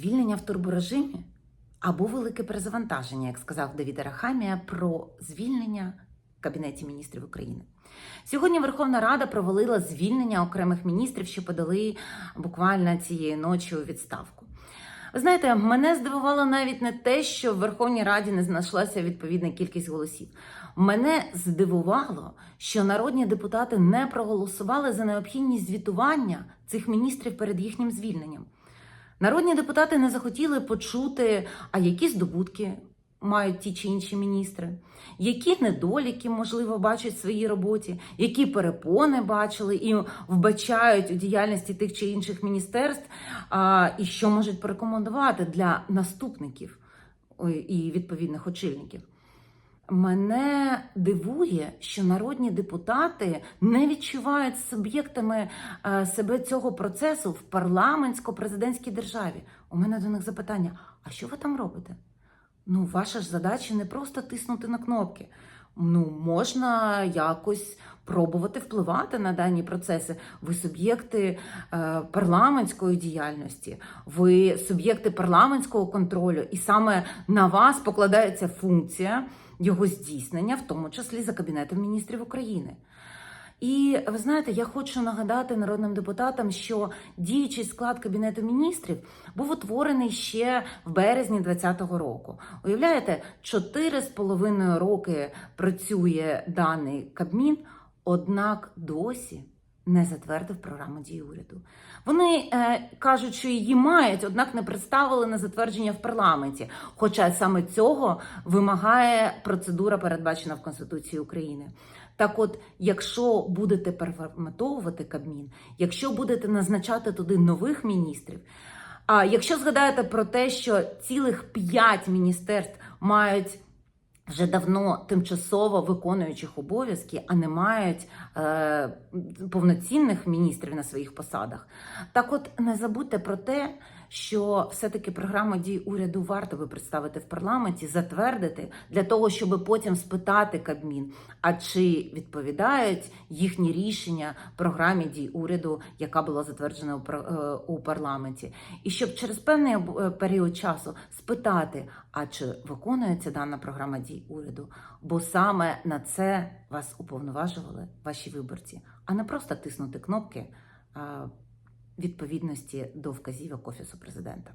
звільнення в турборежимі або велике перезавантаження, як сказав Давід Арахамія про звільнення в Кабінеті міністрів України. Сьогодні Верховна Рада провалила звільнення окремих міністрів, що подали буквально цієї ночі у відставку. Ви знаєте, мене здивувало навіть не те, що в Верховній Раді не знайшлася відповідна кількість голосів. Мене здивувало, що народні депутати не проголосували за необхідність звітування цих міністрів перед їхнім звільненням. Народні депутати не захотіли почути, а які здобутки мають ті чи інші міністри, які недоліки, можливо, бачать в своїй роботі, які перепони бачили і вбачають у діяльності тих чи інших міністерств, і що можуть порекомендувати для наступників і відповідних очільників. Мене дивує, що народні депутати не відчувають суб'єктами е, себе цього процесу в парламентсько-президентській державі. У мене до них запитання: а що ви там робите? Ну, ваша ж задача не просто тиснути на кнопки. Ну, можна якось пробувати впливати на дані процеси. Ви суб'єкти е, парламентської діяльності, ви суб'єкти парламентського контролю, і саме на вас покладається функція його здійснення, в тому числі за Кабінетом міністрів України. І ви знаєте, я хочу нагадати народним депутатам, що діючий склад кабінету міністрів був утворений ще в березні 2020 року. Уявляєте, чотири з половиною роки працює даний кабмін, однак досі не затвердив програму дії уряду. Вони е, кажуть, що її мають, однак не представили на затвердження в парламенті. Хоча саме цього вимагає процедура, передбачена в Конституції України. Так, от, якщо будете переформатовувати Кабмін, якщо будете назначати туди нових міністрів. А якщо згадаєте про те, що цілих п'ять міністерств мають вже давно тимчасово виконуючих обов'язки, а не мають е, повноцінних міністрів на своїх посадах. Так, от не забудьте про те, що все-таки програму дій уряду варто би представити в парламенті, затвердити для того, щоб потім спитати Кабмін, а чи відповідають їхні рішення програмі дій уряду, яка була затверджена у, е, парламенті, і щоб через певний е, період часу спитати, а чи виконується дана програма дій уряду, бо саме на це вас уповноважували ваші виборці, а не просто тиснути кнопки. Відповідності до вказівок офісу президента.